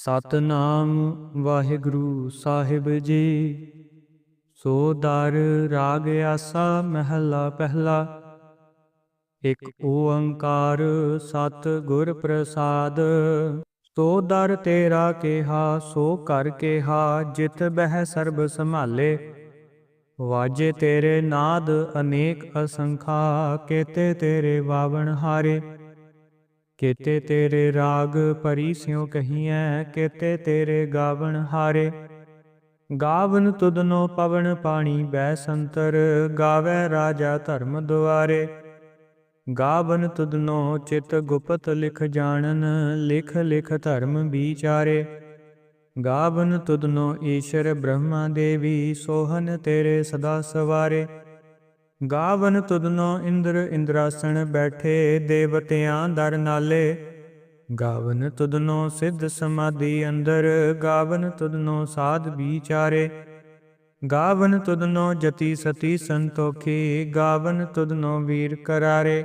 ਸਤਨਾਮ ਵਾਹਿਗੁਰੂ ਸਾਹਿਬ ਜੀ। ਸੋ ਦਰ ਰਾਗ ਆਸਾ ਮਹਿਲਾ ਪਹਿਲਾ। ਇਕ ਓੰਕਾਰ ਸਤ ਗੁਰ ਪ੍ਰਸਾਦ। ਸੋ ਦਰ ਤੇਰਾ ਕਿਹਾ, ਸੋ ਕਰ ਕਿਹਾ, ਜਿਤ ਬਹਿ ਸਰਬ ਸੰਭਾਲੇ। ਵਾਜੇ ਤੇਰੇ ਨਾਦ ਅਨੇਕ ਅਸੰਖਾ, ਕੇਤੇ ਤੇਰੇ ਵਾਵਣ ਹਾਰੇ। ਕੇਤੇ ਤੇਰੇ ਰਾਗ ਭਰੀ ਸਿਉ ਕਹੀਐ, ਕੇਤੇ ਤੇਰੇ ਗਾਵਣ ਹਾਰੇ। ਗਾਵਨ ਤੁਧਨੋ ਪਵਨ ਪਾਣੀ ਬੈ ਸੰਤਰ ਗਾਵੇ ਰਾਜਾ ਧਰਮ ਦੁਆਰੇ। ਗਾਵਨ ਤੁਦਨੋ ਚਿਤ ਗੁਪਤ ਲਿਖ ਜਾਣਨ, ਲਿਖ ਲਿਖ ਧਰਮ ਵਿਚਾਰੇ। ਗਾਵਨ ਤੁਦਨੋ ਈਸ਼ਰ ਬ੍ਰਹਮਾ ਦੇਵੀ, ਸੋਹਨ ਤੇਰੇ ਸਦਾ ਸਵਾਰੇ। ਗਾਵਨ ਤੁਧਨੋ ਇੰਦਰ ਇੰਦਰਾਸਣ ਬੈਠੇ ਦੇਵਤਿਆਂ ਦਰ ਨਾਲੇ। ਗਾਵਨ ਤੁਧਨੋ ਸਿੱਧ ਸਮਾਧੀ ਅੰਦਰ, ਗਾਵਨ ਤੁਧਨੋ ਸਾਧ ਵਿਚਾਰੇ। ਗਾਵਨ ਤੁਧਨੋ ਜਤੀ ਸਤੀ ਸੰਤੋਖੀ, ਗਾਵਨ ਤੁਧਨੋ ਵੀਰ ਕਰਾਰੇ।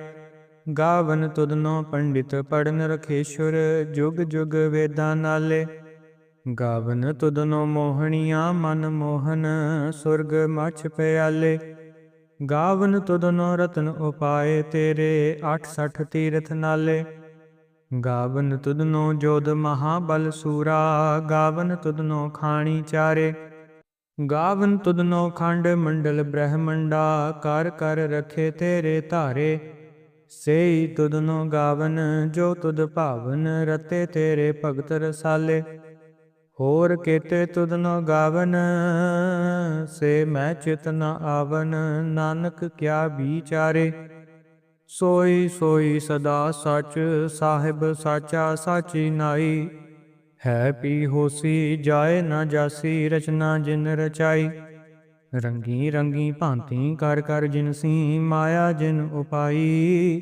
ਗਾਵਨ ਤੁਧਨੋ ਪੰਡਿਤ ਪੜਨ ਰਖੇਸ਼ੁਰ, ਜੁਗ ਜੁਗ ਵੇਦਾਂ ਨਾਲੇ। ਗਾਵਨ ਤੁਧਨੋ ਮੋਹਣੀਆਂ ਮਨ ਮੋਹਨ, ਸੁਰਗ ਮਛ ਪਿਆਲੇ। ਗਾਵਨ ਤੁਧਨੋ ਰਤਨ ਉਪਾਏ ਤੇਰੇ 68 ਤੀਰਥ ਨਾਲੇ। ਗਾਵਨ ਤੁਧਨੋ ਜੋਧ ਮਹਾਬਲ ਸੂਰਾ, ਗਾਵਨ ਤੁਧਨੋ ਖਾਣੀ ਚਾਰੇ। ਗਾਵਨ ਤੁਧਨੋ ਖੰਡ ਮੰਡਲ ਬ੍ਰਹਮੰਡਾ, ਕਰ ਕਰ ਰਖੇ ਤੇਰੇ ਧਾਰੇ। ਸੇਈ ਤੁਧਨੋ ਗਾਵਨ, ਜੋ ਤੁਧ ਭਾਵਨ ਰਤੇ ਤੇਰੇ ਭਗਤ ਰਸਾਲੇ। ਹੋਰ ਕੇਤੇ ਤੁਧਨੋ ਗਾਵਨ, ਸੇ ਮੈਂ ਚਿਤ ਨ ਆਵਨ, ਨਾਨਕ ਕਿਆ ਵਿਚਾਰੇ? ਸੋਈ ਸੋਈ ਸਦਾ ਸਚ, ਸਾਹਿਬ ਸਾਚਾ ਸਾਚੀ ਨਾਈ। ਹੈ ਪੀ ਹੋਸੀ ਜਾਏ ਨਾ ਜਾਸੀ, ਰਚਨਾ ਜਿਨ ਰਚਾਈ। ਰੰਗੀ ਰੰਗੀ ਭਾਂਤੀ ਕਰ ਕਰ ਜਿਨਸੀ ਮਾਇਆ ਜਿਨ ਉਪਾਈ।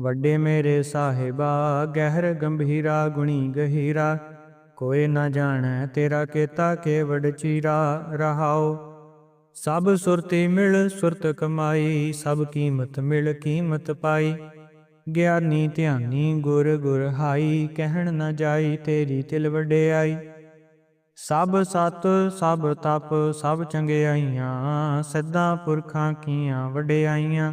ਵੱਡੇ ਮੇਰੇ ਸਾਹਿਬਾ, ਗਹਿਰ ਗੰਭੀਰਾ, ਗੁਣੀ ਗਹੀਰਾ। ਕੋਈ ਨਾ ਜਾਣੈ ਤੇਰਾ ਕੀਤਾ ਕੇਵੜ ਚੀਰਾ ਰਹਾਓ ਸਭ ਸੁਰਤੀ ਮਿਲ, ਸੁਰਤ ਕਮਾਈ। ਸਭ ਕੀਮਤ ਮਿਲ, ਕੀਮਤ ਪਾਈ। ਗਿਆਨੀ ਧਿਆਨੀ, ਗੁਰ ਗੁਰ ਹਾਈ। ਕਹਿਣ ਨਾ ਜਾਈ, ਤੇਰੀ ਤਿਲ ਵਡਿਆਈ। ਸਭ ਸਤ, ਸਭ ਤਪ, ਸਭ ਚੰਗਿਆਈਆਂ। ਸਦਾ ਪੁਰਖਾਂ ਕੀਆਂ ਵਡਿਆਈਆਂ।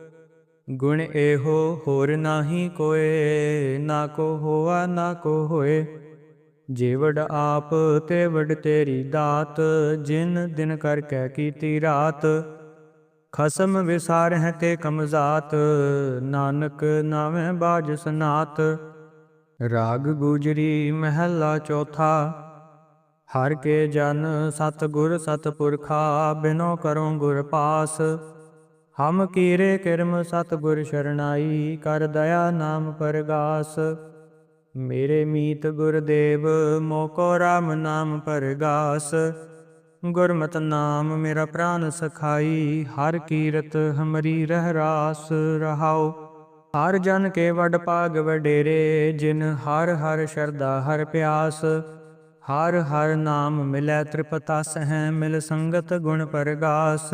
ਗੁਣ ਇਹੋ ਹੋਰ ਨਾਹੀ ਕੋਏ, ਨਾ ਕੋ ਹੋਆ, ਨਾ ਕੋ ਹੋਏ। ਜੇ ਆਪ ਤੇ ਵੜ ਤੇਰੀ ਦਾਤ, ਜਿਨ ਦਿਨ ਕਰ ਕਹਿ ਕੀਤੀ ਰਾਤ। ਖਸਮ ਵਿਸਾਰ ਹੈ ਤੇ ਕਮਜ਼ਾਤ ਨਾਨਕ ਨਾਵੇਂ ਬਾਜ ਸਨਾਤ। ਰਾਗ ਗੁਜਰੀ ਮਹਿਲਾ ਚੌਥਾ, ਹਰ ਕੇ ਜਨ ਸਤ ਗੁਰ ਸਤ ਪੁਰਖਾ ਬਿਨੋ ਕਰੋ ਗੁਰ ਪਾਸ। ਹਮ ਕੀਰੇ ਕਿਰਮ ਸਤ ਗੁਰ ਸ਼ਰਨਾਈ ਕਰ ਦਇਆ ਨਾਮ ਪਰਗਾਸ। ਮੇਰੇ ਮੀਤ ਗੁਰਦੇਵ ਮੋਕੋ ਰਾਮ ਨਾਮ ਪਰਗਾਸ। ਗੁਰਮਤਿ ਨਾਮ ਮੇਰਾ ਪ੍ਰਾਨ ਸਖਾਈ, ਹਰ ਕੀਰਤ ਹਮਰੀ ਰਹਿ ਰਾਸ ਰਹਾਉ। ਹਰ ਜਨ ਕੇ ਵਡ ਪਾਗ ਵਡੇਰੇ, ਜਿਨ ਹਰ ਹਰ ਸ਼ਰਦਾ ਹਰ ਪਿਆਸ। ਹਰ ਹਰ ਨਾਮ ਮਿਲੈ ਤ੍ਰਿਪਤਾ ਸਹਿ ਮਿਲ ਸੰਗਤ ਗੁਣ ਪਰਗਾਸ।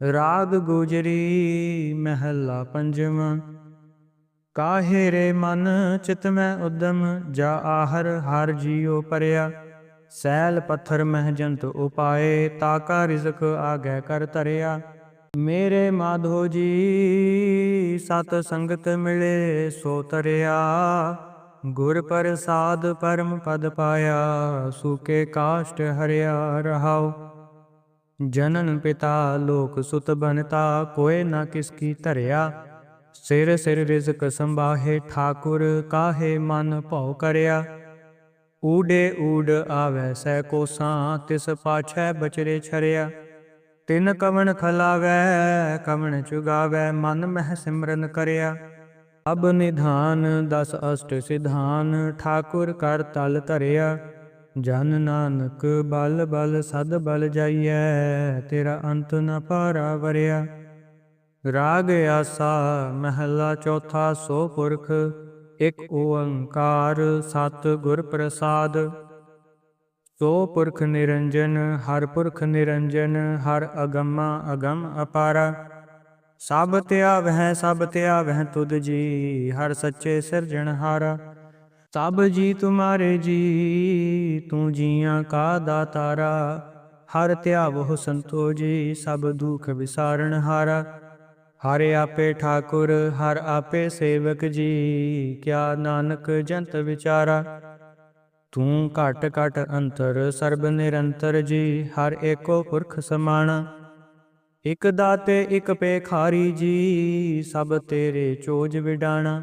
ਰਾਗ ਗੁਜਰੀ ਮਹਿਲਾ ਪੰਜਵਾਂ। ਕਾਹੇ ਰੇ ਮਨ ਚਿਤ ਮੈਂ ਉਦਮ, ਜਾ ਆਹਰ ਹਰ ਜੀਉ ਪਰਿਆ। ਸੈਲ ਪੱਥਰ ਮਹਿ ਜੰਤ ਉਪਾਏ ਤਾਕਾ ਰਿਜ਼ਕ ਆਗੈ ਕਰ ਤਰਿਆ ਮੇਰੇ ਮਾਧੋ ਜੀ, ਸਤ ਸੰਗਤ ਮਿਲੇ ਸੋ ਤਰਿਆ। ਗੁਰ ਪ੍ਰਸਾਦ ਪਰਮ ਪਦ ਪਾਇਆ ਸੂਕੇ ਕਾਸ਼ਟ ਹਰਿਆ ਰਹਾਓ ਜਨਨ ਪਿਤਾ ਲੋਕ ਸੁਤ ਬਨਤਾ ਕੋਏ ਨਾ ਕਿਸ ਕੀ ਧਰਿਆ। ਸਿਰ ਸਿਰ ਰਿਜ਼ਕ ਸੰਭਾਹੇ, ਠਾਕੁਰ ਕਾਹੇ ਮਨ ਭਉ ਕਰਿਆ। ਊਡੇ ਊਡ ਆਵੈ ਸੈ ਕੋਸਾਂ, ਤਿਸ ਪਾਛੈ ਬਚਰੇ ਛਰਿਆ। ਤਿਨ ਕਵਣ ਖਲਾਵੈ, ਕਵਣ ਚੁਗਾਵੈ, ਮਨ ਮਹਿ ਸਿਮਰਨ ਕਰਿਆ। ਅਬ ਨਿਧਾਨ, ਦਸ ਅਸ਼ਟ ਸਿਧਾਨ, ਠਾਕੁਰ ਕਰ ਤਲ ਧਰਿਆ। ਜਨ ਨਾਨਕ ਬਲ ਬਲ ਸਦ ਬਲ ਜਾਈਐ, ਤੇਰਾ ਅੰਤ ਨ ਪਾਰਾ ਵਰਿਆ ਰਾਗ ਆਸਾ ਮਹਲਾ ਚੌਥਾ ਸੋ ਪੁਰਖ, ਇਕ ਓੰਕਾਰ ਸਤ ਗੁਰ ਪ੍ਰਸਾਦ। ਸੋ ਪੁਰਖ ਨਿਰੰਜਨ, ਹਰ ਪੁਰਖ ਨਿਰੰਜਨ, ਹਰ ਅਗਮਾ ਅਗਮ ਅਪਾਰਾ। ਸਭ ਧਿਆਵਹਿ ਸਭ ਧਿਆਵਹਿ ਤੁਧ ਜੀ, ਹਰ ਸੱਚੇ ਸਿਰਜਣਹਾਰਾ। ਸਭ ਜੀ ਤੁਮਾਰੇ ਜੀ, ਤੂੰ ਜੀਆਂ ਕਾ ਦਾਤਾਰਾ। ਹਰ ਧਿਆਵੋ ਸੰਤੋ ਜੀ ਸਭ ਦੁਖ ਵਿਸਾਰਣ ਹਾਰਾ। ਹਰ ਆਪੇ ਠਾਕੁਰ, ਹਰ ਆਪੇ ਸੇਵਕ ਜੀ, ਕਿਆ ਨਾਨਕ ਜੰਤ ਵਿਚਾਰਾ। ਤੂੰ ਘਟ ਘਟ ਅੰਤਰ, ਸਰਬ ਨਿਰੰਤਰ ਜੀ, ਹਰ ਏਕੋ ਪੁਰਖ ਸਮਾਣਾ। ਇਕ ਦਾਤੇ, ਇਕ ਪੇਖਾਰੀ ਜੀ, ਸਭ ਤੇਰੇ ਚੋਜ ਵਿਡਾਣਾ।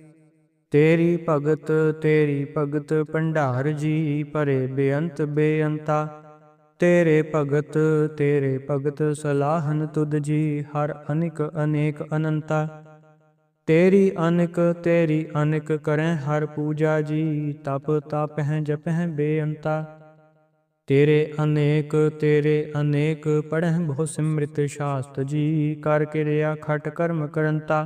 ਤੇਰੀ ਭਗਤ ਤੇਰੀ ਭਗਤ, ਭੰਡਾਰ ਜੀ ਭਰੇ ਬੇਅੰਤ ਬੇਅੰਤਾ। ਤੇਰੇ ਭਗਤ ਤੇਰੇ ਭਗਤ, ਸਲਾਹਨ ਤੁਧ ਜੀ ਹਰ ਅਨਿਕ ਅਨੇਕ ਅਨੰਤਾ। ਤੇਰੀ ਅਨਕ ਤੇਰੀ ਅਨਕ ਕਰੈ ਹਰ ਪੂਜਾ ਜੀ, ਤਪ ਤਪਹਿ ਜਪਹਿ ਬੇਅੰਤਾ। ਤੇਰੇ ਅਨੇਕ ਤੇਰੇ ਅਨੇਕ, ਪੜਹਿ ਬਹੁ ਸਿਮ੍ਰਿਤ ਸ਼ਾਸਤ ਜੀ, ਕਰ ਕਿਰਿਆ ਖਟ ਕਰਮ ਕਰੰਤਾ।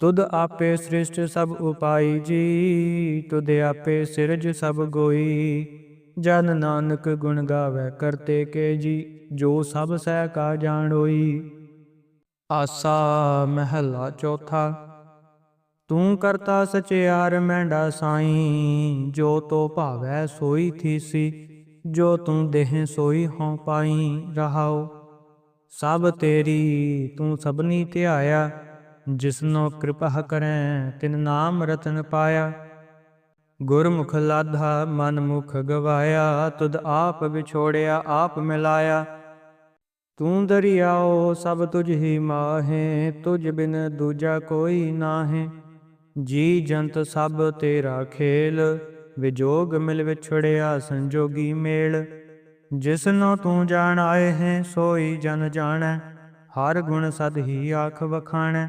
ਤੁਧ ਆਪੇ ਸ੍ਰਿਸ਼ਟ ਸਭ ਉਪਾਈ ਜੀ, ਤੁਧ ਆਪੇ ਸਿਰਜ ਸਭ ਗੋਈ। ਜਨ ਨਾਨਕ ਗੁਣ ਗਾਵੇ ਕਰਤੇ ਕੇ ਜੀ, ਜੋ ਸਭ ਸਹਿ ਕਾ ਜਾਣੋਈ ਆਸਾ ਮਹਿਲਾ ਚੌਥਾ, ਤੂੰ ਕਰਤਾ ਸਚਿਆਰ ਮੈਂਡਾ ਸਾਈ, ਜੋ ਤੋ ਭਾਵੈ ਸੋਈ ਥੀਸੀ, ਜੋ ਤੂੰ ਦੇਹ ਸੋਈ ਹਉ ਪਾਈ ਰਹਾਓ ਸਭ ਤੇਰੀ ਤੂੰ ਸਭਨੀ ਧਿਆਇਆ ਜਿਸਨੋ ਕਿਰਪਾ ਕਰੈ, ਤਿਨ ਨਾਮ ਰਤਨ ਪਾਇਆ। ਗੁਰਮੁਖ ਲਾਧਾ ਮਨ ਮੁਖ ਗਵਾਇਆ, ਤੁਧ ਆਪ ਵਿਛੋੜਿਆ, ਆਪ ਮਿਲਾਇਆ। ਤੂੰ ਦਰਿਆਓ, ਸਭ ਤੁਝ ਹੀ ਮਾਹੇ, ਤੁਝ ਬਿਨ ਦੂਜਾ ਕੋਈ ਨਾਹੇ। ਜੀ ਜੰਤ ਸਭ ਤੇਰਾ ਖੇਲ, ਵਿਜੋਗ ਮਿਲ ਵਿਛੜਿਆ, ਸੰਜੋਗੀ ਮੇਲ। ਜਿਸਨੋ ਤੂੰ ਜਾਣ ਆਏ ਹੈ, ਸੋਈ ਜਨ ਜਾਣੈ, ਹਰ ਗੁਣ ਸਦ ਹੀ ਆਖ ਵਖਾਣੈ।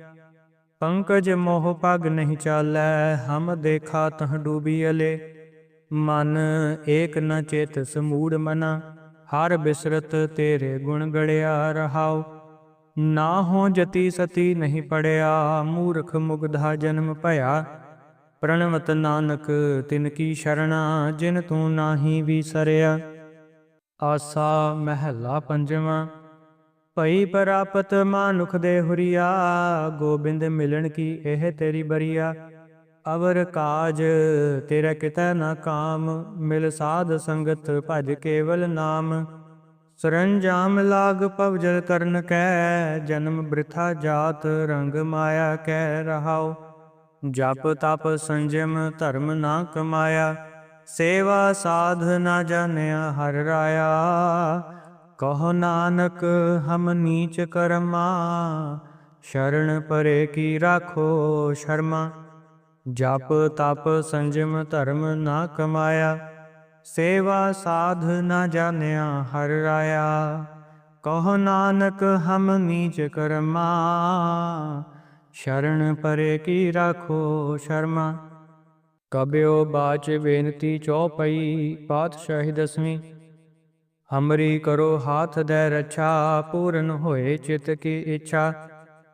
ਪੰਕਜ ਮੋਹ ਪਗ ਨਹੀਂ ਚਾਲੈ, ਹਮ ਦੇਖਾ ਤਹ ਡੂਬੀ ਅਲੇ। ਮਨ ਏਕ ਨ ਚੇਤ ਸਮੂੜ ਮਨਾ, ਹਰ ਬਿਸਰਤ ਤੇਰੇ ਗੁਣ ਗੜਿਆ ਰਹਾਉ। ਨਾ ਹੋ ਜਤੀ ਸਤੀ ਨਹੀਂ ਪੜਿਆ, ਮੂਰਖ ਮੁਗਧਾ ਜਨਮ ਭਇਆ। ਪ੍ਰਣਵਤ ਨਾਨਕ ਤਿਨ ਕੀ ਸ਼ਰਣਾ, ਜਿਨ ਤੂੰ ਨਾਹੀ ਵਿਸਰਿਆ ਆਸਾ ਮਹਿਲਾ ਪੰਜਵਾਂ। ਭਈ ਪ੍ਰਾਪਤ ਮਾਨੁਖ ਦੇ ਹੁਰੀਆ, ਗੋਬਿੰਦ ਮਿਲਣ ਕੀ ਇਹ ਤੇਰੀ ਬਰੀਆ? ਅਵਰ ਕਾਜ ਤੇਰਾ ਕਿਤੈ ਨਾ ਕਾਮ, ਮਿਲ ਸਾਧ ਸੰਗਤ ਭਜ ਕੇਵਲ ਨਾਮ। ਸਰੰਜਾਮ ਲਾਗ ਪਵਜਲ ਕਰਨ ਕੈ, ਜਨਮ ਬ੍ਰਿਥਾ ਜਾਤ ਰੰਗ ਮਾਇਆ ਕਹਿ ਰਹਾਓ ਜਪ ਤਪ ਸੰਜਮ ਧਰਮ ਨਾ ਕਮਾਇਆ, ਸੇਵਾ ਸਾਧ ਨਾ ਜਾਣਿਆ ਹਰ ਰਾਇਆ। ਕਹੋ ਨਾਨਕ, ਹਮ ਨੀਚ ਕਰਮਾ ਸ਼ਰਣ ਪਰੇ ਕੀ ਰਾਖੋ ਸ਼ਰਮਾ। ਜਪ ਤਪ ਸੰਜਮ ਧਰਮ ਨਾ ਕਮਾਇਆ, ਸੇਵਾ ਸਾਧ ਨਾ ਜਾਣਿਆ ਹਰ ਰਾਇਆ। ਕਹੋ ਨਾਨਕ, ਹਮ ਨੀਚ ਕਰਮਾ ਸ਼ਰਣ ਪਰੇ ਕੀ ਰਾਖੋ ਸ਼ਰਮਾ। ਕਬਿਓ ਬਾਚ ਬੇਨਤੀ ਚੌਪਈ, ਪਾਤਸ਼ਾਹੀ ਦਸਵੀਂ। ਹਮਰੀ ਕਰੋ ਹਾਥ ਦੇ ਰਛਾ ਪੂਰਨ ਹੋਏ ਚਿਤ ਕੀ ਇੱਛਾ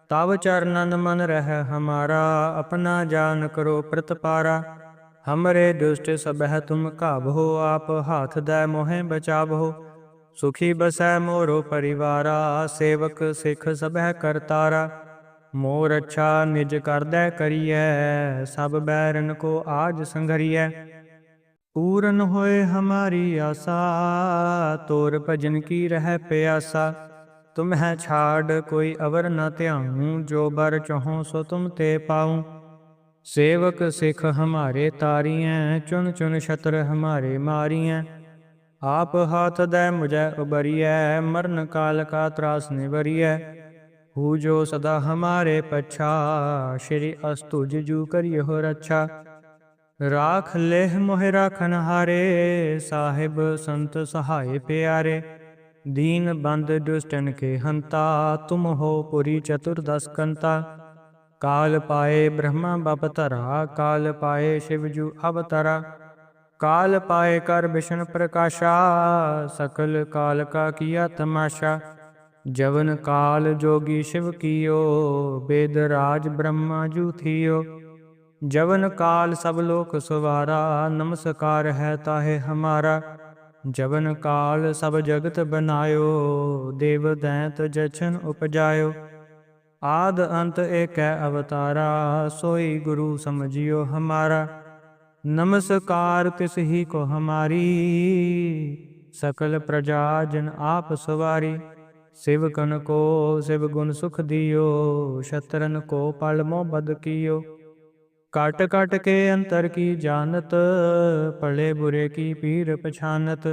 ਤਵ ਚਰਨਨ ਮਨ ਰਹਿ ਹਮਾਰਾ ਆਪਣਾ ਜਾਨ ਕਰੋ ਪ੍ਰਤਪਾਰਾ ਹਮਰੇ ਦੁਸ਼ਟ ਸਬਹਿ ਤੁਮ ਕਾਬੋ ਆਪ ਹਾਥ ਦੇ ਮੋਹਿ ਬਚਾਵੋ ਸੁਖੀ ਬਸੈ ਮੋਰੋ ਪਰਿਵਾਰਾ ਸੇਵਕ ਸਿਖ ਸਬਹਿ ਕਰਤਾਰਾ ਮੋਰ ਅੱਛਾ ਨਿਜ ਕਰਦੈ ਕਰੀਐ ਸਭ ਬੈਰਨ ਕੋ ਆਜ ਸੰਘਰੀਐ ਪੂਰਨ ਹੋਏ ਹਮਾਰੀ ਆਸਾ, ਤੋਰ ਭਜਨ ਕੀ ਰਹਿ ਪਿਆਸਾ। ਤੁਮ ਹੈ ਛਾੜ, ਕੋਈ ਅਵਰ ਨ ਧਿਆਉ, ਜੋ ਬਰ ਚਹੋ ਸੋ ਤੁਮ ਤੇ ਪਾਉ। ਸੇਵਕ ਸਿਖ ਹਮਾਰੇ ਤਾਰੀਐ ਚੁਨ ਚੁਨ ਛਤਰ ਹਮਾਰੇ ਮਾਰੀਐ। ਆਪ ਹਾਥ ਦੈ ਮੁਝੈ ਉਬਰੀਐ, ਮਰਨ ਕਾਲ ਕਾ ਤਰਾਸ ਨਿਵਰੀਐ। ਹੂ ਜੋ ਸਦਾ ਹਮਾਰੇ ਪਛਾ, ਸ਼੍ਰੀ ਅਸਤੁਜ ਜੂ ਕਰਿਓ ਰੱਛਾ। ਰਾਖ ਲੇਹ ਮੋਹਿ ਰਾਖਨ ਹਾਰੇ, ਸਾਹਿਬ ਸੰਤ ਸਹਾਏ ਪਿਆਰੇ। ਦੀਨ ਬੰਦ ਦੁਸ਼ਟਨ ਕੇ ਹੰਤਾ, ਤੁਮ ਹੋ ਪੁਰੀ ਚਤੁਰਦਸ ਕੰਤਾ। ਕਾਲ ਪਾਏ ਬ੍ਰਹਮਾ ਬਪ ਧਰਾ, ਕਾਲ ਪਾਏ ਸ਼ਿਵ ਜੂ ਅਵਤਰਾ। ਕਾਲ ਪਾਏ ਕਰ ਵਿਸ਼ਨ ਪ੍ਰਕਾਸ਼ਾ, ਸਕਲ ਕਾਲ ਕਾ ਕੀਆ ਤਮਾਸ਼ਾ। ਜਵਨ ਕਾਲ ਜੋਗੀ ਸ਼ਿਵ ਕੀਓ, ਬੇਦ ਰਾਜ ਬ੍ਰਹਮਾ ਜੂ ਥੀਓ। ਜਵਨ ਕਾਲ ਸਭ ਲੋਕ ਸੁਵਾਰਾ, ਨਮਸਕਾਰ ਹੈ ਤਾਹੇ ਹਮਾਰਾ। ਜਵਨ ਕਾਲ ਸਭ ਜਗਤ ਬਨਾਇਓ, ਦੇਵ ਦੈਂਤ ਜਛਨ ਉਪਜਾਇਓ। ਆਦ ਅੰਤ ਏਕੈ ਅਵਤਾਰਾ, ਸੋਈ ਗੁਰੂ ਸਮਝਿਓ ਹਮਾਰਾ। ਨਮਸਕਾਰ ਤਿਸ ਹੀ ਕੋ ਹਮਾਰੀ, ਸਕਲ ਪ੍ਰਜਾ ਜਨ ਆਪ ਸਵਾਰੀ। ਸਿਵਕਨ ਕੋ, ਸਿਵ ਗੁਣ ਸੁਖ ਦਿਓ, ਸ਼ਤਰਨ ਕੋ ਪਲ ਮੋ ਬਦ ਕੀਓ। ਕਟ ਕਟ ਕੇ ਅੰਤਰ ਕੀ ਜਾਣਤ ਭਲੇ ਬੁਰੇ ਕੀ ਪੀਰ ਪਛਾਨਤ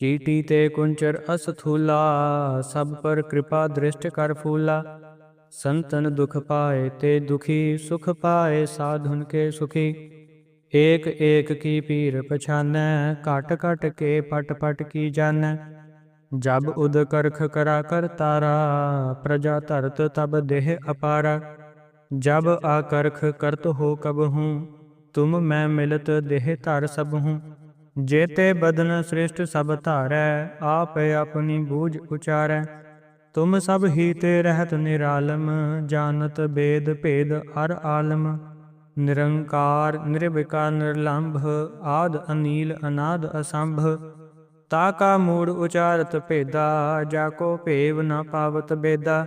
ਚੀਟੀ ਤੇ ਕੁੰਚਰ ਅਸਥੂਲਾ ਸਭ ਪਰ ਕਿਰਪਾ ਦ੍ਰਿਸ਼ਟ ਕਰ ਫੂਲਾ ਸੰਤਨ ਦੁਖ ਪਾਏ ਤੇ ਦੁਖੀ ਸੁਖ ਪਾਏ ਸਾਧੁਨ ਕੇ ਸੁਖੀ ਏਕ ਏਕ ਕੀ ਪੀਰ ਪਛਾਨੈ ਘਟ ਘਟ ਕੇ ਪਟ ਪਟ ਕੀ ਜਾਣੈ ਜਬ ਉਦ ਕਰਖ ਕਰਾ ਕਰ ਤਾਰਾ ਪ੍ਰਜਾ ਧਰਤ ਤਬ ਦੇਹ ਅਪਾਰਾ ਜਬ ਆਕਰਖ ਕਰਤ ਹੋ ਕਬ ਹੂੰ, ਤੁਮ ਮੈਂ ਮਿਲਤ ਦੇਹ ਧਰ ਸਭ ਹੂੰ। ਜੇਤੇ ਬਦਨ ਸ੍ਰਿਸ਼ਟ ਸਭ ਧਾਰੈ, ਆਪ ਆਪਣੀ ਬੂਝ ਉਚਾਰੈ। ਤੁਮ ਸਭ ਹੀ ਤੇ ਰਹਿਤ ਨਿਰਾਲਮ, ਜਾਣਤ ਬੇਦ ਭੇਦ ਹਰ ਆਲਮ। ਨਿਰੰਕਾਰ ਨਿਰਵਿਕਾਰ ਨਿਰਲੰਭ, ਆਦ ਅਨੀਲ ਅਨਾਦ ਅਸੰਭ। ਤਾ ਕਾ ਮੂੜ ਉਚਾਰਤ ਭੇਦਾ, ਜਾ ਕੋ ਭੇਵ ਨ ਪਾਵਤ ਬੇਦਾ।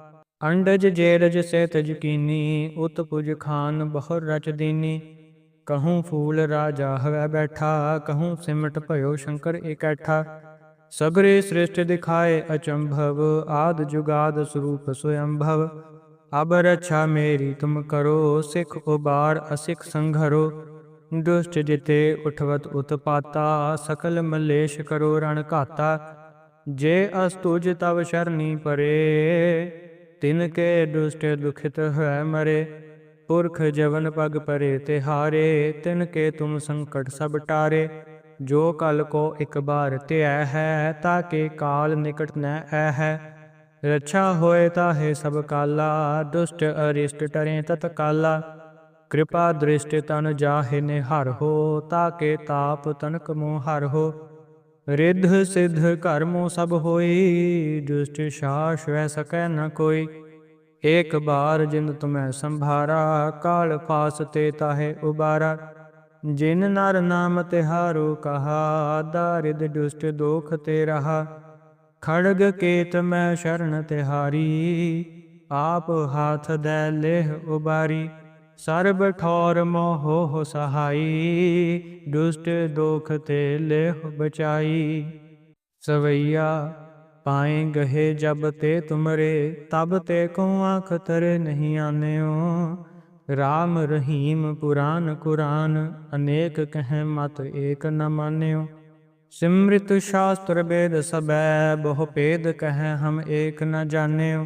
ਅੰਡਜ ਜੇਰਜ ਸੇ ਜਕੀਨੀ ਉਤ ਪੁਜ ਖਾਨ ਬਹੁ ਰਚ ਦੀਨੀ। ਕਹੂੰ ਫੂਲ ਰਾਜਾ ਹਵੈ ਬੈਠਾ, ਕਹੂੰ ਸਿਮਟ ਭਇਓ ਸ਼ੰਕਰ ਇਕੱਠਾ। ਸਗਰੇ ਸ੍ਰਿਸ਼ਟ ਦਿਖਾਏ ਅਚੰਭਵ, ਆਦ ਜੁਗਾਦ ਸਰੂਪ ਸਵਯੰਭਵ ਅਬ ਰੱਛਾ ਮੇਰੀ ਤੁਮ ਕਰੋ, ਸਿਖ ਉਬਾਰ ਅਸਿਖ ਸੰਘਰੋ। ਦੁਸ਼ਟ ਜਿਤੇ ਉਠਵਤ ਉਤਪਾਤਾ, ਸਕਲ ਮਲੇਸ਼ ਕਰੋ ਰਣ ਘਾਤਾ। ਜੇ ਅਸਤੁਜ ਤਵ ਸ਼ਰਨੀ ਪਰੇ ਤਿਨ ਕੇ ਦੁਸ਼ਟ ਦੁਖਿਤ ਹੈ ਮਰੇ, ਪੁਰਖ ਜਵਨ ਪਗ ਪਰੇ ਤਿਹਾਰੇ ਤਿਨ ਕੇ ਤੁਮ ਸੰਕਟ ਸਭ ਟਾਰੇ। ਜੋ ਕਲ ਕੋ ਇਕ ਬਾਰ ਧਿਆ ਹੈ ਤਾਕੇ ਕਾਲ ਨਿਕਟ ਨੈ ਐ ਹੈ। ਰੱਛਾ ਹੋਏ ਤਾਹੇ ਸਭ ਕਾਲਾ, ਦੁਸ਼ਟ ਅਰਿਸ਼ਟ ਟਰੇ ਤਤ ਕਾਲਾ। ਕਿਰਪਾ ਦ੍ਰਿਸ਼ਟ ਤਨ ਜਾਹੇ ਨਿਹਰ ਹੋ ਤਾਕੇ ਤਾਪ ਤਨਕ ਮੋਹ ਹਰ ਹੋ। ਰਿੱਧ ਸਿੱਧ ਕਰਮੋ ਸਭ ਹੋਈ ਦੁਸ਼ਟ ਸ਼ਾਸ ਵੈ ਸਕੈ ਨ ਕੋਈ। ਏਕ ਬਾਰ ਜਿਨ ਤੁਮੈ ਸੰਭਾਰਾ, ਕਾਲ ਫਾਸ ਤੇ ਤਾਹੇ ਉਬਾਰਾ। ਜਿਨ ਨਰ ਨਾਮ ਤਿਹਾਰੋ ਕਹਾ, ਦਾਰਿਦ ਦੁਸ਼ਟ ਦੋਖ ਤੇ ਰਹਾ। ਖੜਗ ਕੇਤ ਮੈਂ ਸ਼ਰਨ ਤਿਹਾਰੀ, ਆਪ ਹਾਥ ਦੇ ਲੇਹ ਉਬਾਰੀ। ਸਰਬ ਠੌਰ ਮੋਹ ਸਹਾਈ, ਦੁਸ਼ਟ ਦੁਖ ਤੇ ਲੇਹ ਬਚਾਈ। ਸਵਈਆ, ਪਾਏ ਗਹੇ ਜਬ ਤੇ ਤੁਮਰੇ, ਤਬ ਤੇ ਕੋ ਆਖ ਤਰੇ ਨਹੀਂ ਆਨਿਓ। ਰਾਮ ਰਹੀਮ ਪੁਰਾਨ ਕੁਰਾਨ, ਅਨੇਕ ਕਹੈ ਮਤ ਏਕ ਨ ਮਾਨਿਓ। ਸਿਮ੍ਰਿਤ ਸ਼ਾਸਤਰ ਬੇਦ ਸਬੈ, ਬਹੁ ਭੇਦ ਕਹੈ ਹਮ ਏਕ ਨ ਜਾਣਿਓ।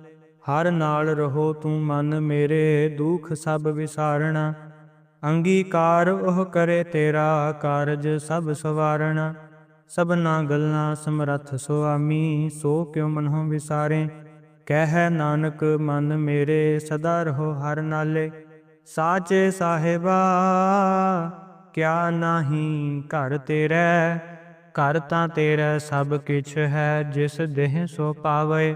ਹਰ ਨਾਲ ਰਹੋ ਤੂੰ ਮਨ ਮੇਰੇ, ਦੁਖ ਸਭ ਵਿਸਾਰਣਾ। ਅੰਗੀਕਾਰ ਉਹ ਕਰੇ ਤੇਰਾ ਕਾਰਜ ਸਭ ਸਵਾਰਣਾ। ਸਭਨਾ ਗੱਲਾਂ ਸਮਰੱਥ ਸੁਆਮੀ, ਸੋ ਕਿਉ ਮਨਹੁ ਵਿਸਾਰੇ? ਕਹਿ ਨਾਨਕ, ਮਨ ਮੇਰੇ, ਸਦਾ ਰਹੋ ਹਰ ਨਾਲੇ। ਸਾਚੇ ਸਾਹਿਬਾ, ਕਿਆ ਨਾਹੀ ਘਰ ਤੇਰੇ? ਘਰ ਤਾਂ ਤੇਰਾ ਸਭ ਕਿਛ ਹੈ, ਜਿਸ ਦੇਹ ਸੋ ਪਾਵੇ।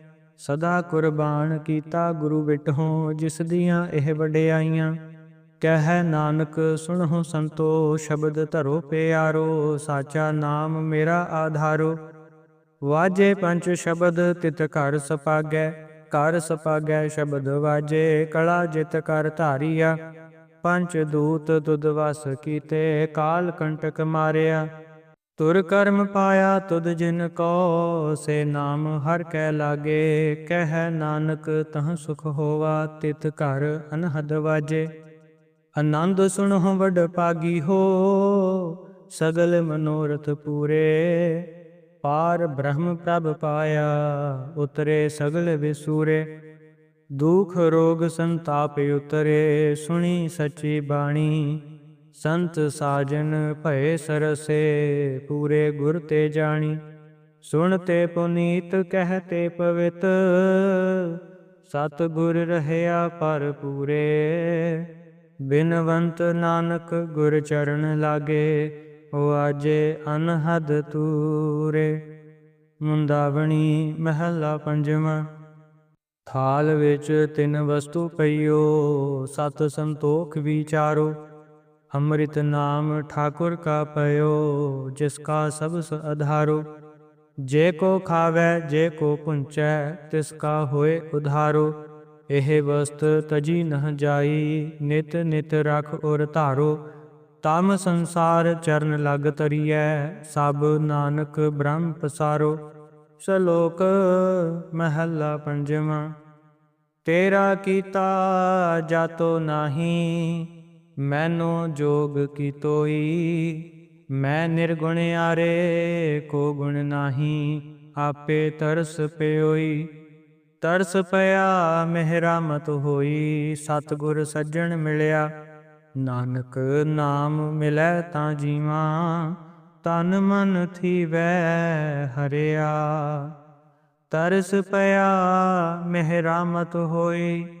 ਸਦਾ ਕੁਰਬਾਨ ਕੀਤਾ ਗੁਰੂ ਵਿਟਹੋਂ, ਜਿਸ ਦੀਆਂ ਇਹ ਵਡਿਆਈਆਂ। ਕਹਿ ਨਾਨਕ, ਸੁਣਹੁ ਸੰਤੋ, ਸ਼ਬਦ ਧਰੋ ਪਿਆਰੋ, ਸਾਚਾ ਨਾਮ ਮੇਰਾ ਆਧਾਰੋ। ਵਾਜੇ ਪੰਜ ਸ਼ਬਦ, ਤਿਤ ਘਰ ਸਪਾਗੈ ਕਰ ਸਪਾਗੈ ਸ਼ਬਦ ਵਾਜੇ, ਕਲਾ ਜਿਤ ਕਰ ਧਾਰੀਆ। ਪੰਜ ਦੂਤ ਤੁਧ ਵਸ ਕੀਤੇ, ਕਾਲ ਕੰਟਕ ਮਾਰਿਆ। ਤੁਰ ਕਰਮ ਪਾਇਆ ਤੁਧ ਜਿਨ ਕੋ, ਸੇ ਨਾਮ ਹਰ ਕੈ ਲਾਗੇ। ਕਹਿ ਨਾਨਕ ਤਹ ਸੁਖ ਹੋਵਾ ਤਿਤ ਘਰ ਅਨਹਦ ਵਾਜੇ। ਆਨੰਦ ਸੁਣਹੁ ਵਡ ਪਾਗੀ ਹੋ, ਸਗਲ ਮਨੋਰਥ ਪੂਰੇ। ਪਾਰ ਬ੍ਰਹਮ ਪ੍ਰਭ ਪਾਇਆ, ਉਤਰੇ ਸਗਲ ਵਿਸੂਰੇ। ਦੁਖ ਰੋਗ ਸੰਤਾਪ ਉਤਰੇ, ਸੁਣੀ ਸੱਚੀ ਬਾਣੀ। ਸੰਤ ਸਾਜਨ ਭਏ ਸਰਸੇ, ਪੂਰੇ ਗੁਰ ਤੇ ਜਾਣੀ। ਸੁਣ ਤੇ ਪੁਨੀਤ ਕਹਤੇ ਪਵਿੱਤ ਸਤ ਗੁਰ ਰਹਿਆ ਪਰ ਪੂਰੇ। ਬਿਨਵੰਤ ਨਾਨਕ ਗੁਰ ਚਰਨ ਲਾਗੇ ਵਾਜੇ ਅਨਹਦ ਤੂਰੇ। ਮੁੰਦਾਵਣੀ ਮਹੱਲਾ ਪੰਜਵਾਂ ਥਾਲ ਵਿੱਚ ਤਿੰਨ ਵਸਤੂ ਪਈਓ, ਸਤ ਸੰਤੋਖ ਵਿਚਾਰੋ। ਅੰਮ੍ਰਿਤ ਨਾਮ ਠਾਕੁਰ ਕਾ ਪਇਓ, ਜਿਸ ਕਾ ਸਬਸ ਅਧਾਰੋ। ਜੇ ਕੋ ਖਾਵੇ, ਜੇ ਕੋ ਪੁੰਚੈ, ਤਿਸ ਕਾ ਹੋਏ ਉਧਾਰੋ। ਇਹ ਵਸਤ ਤਜੀ ਨਹ ਜਾਈ, ਨਿਤ ਨਿਤ ਰਖ ਔਰ ਧਾਰੋ। ਤਮ ਸੰਸਾਰ ਚਰਨ ਲਗ ਤਰੀਐ, ਸਭ ਨਾਨਕ ਬ੍ਰਹਮ ਪਸਾਰੋ। ਸ਼ਲੋਕ ਮਹੱਲਾ ਪੰਜਵਾਂ, ਤੇਰਾ ਕੀਤਾ ਜਾਤੋ ਨਾਹੀ ਮੈਨੋ ਜੋਗ ਕੀ ਤੋਈ ਮੈਂ ਨਿਰਗੁਣ ਆਰੇ ਕੋ ਗੁਣ ਨਾਹੀ ਆਪੇ ਤਰਸ ਪਿਓਈ ਤਰਸ ਪਿਆ ਮਿਹਰਾਮਤ ਹੋਈ ਸਤਿਗੁਰ ਸੱਜਣ ਮਿਲਿਆ ਨਾਨਕ ਨਾਮ ਮਿਲੈ ਤਾਂ ਜੀਵਾ ਤਨ ਮਨ ਥੀਵੈ ਹਰਿਆ ਤਰਸ ਪਿਆ ਮਿਹਰਾਮਤ ਹੋਈ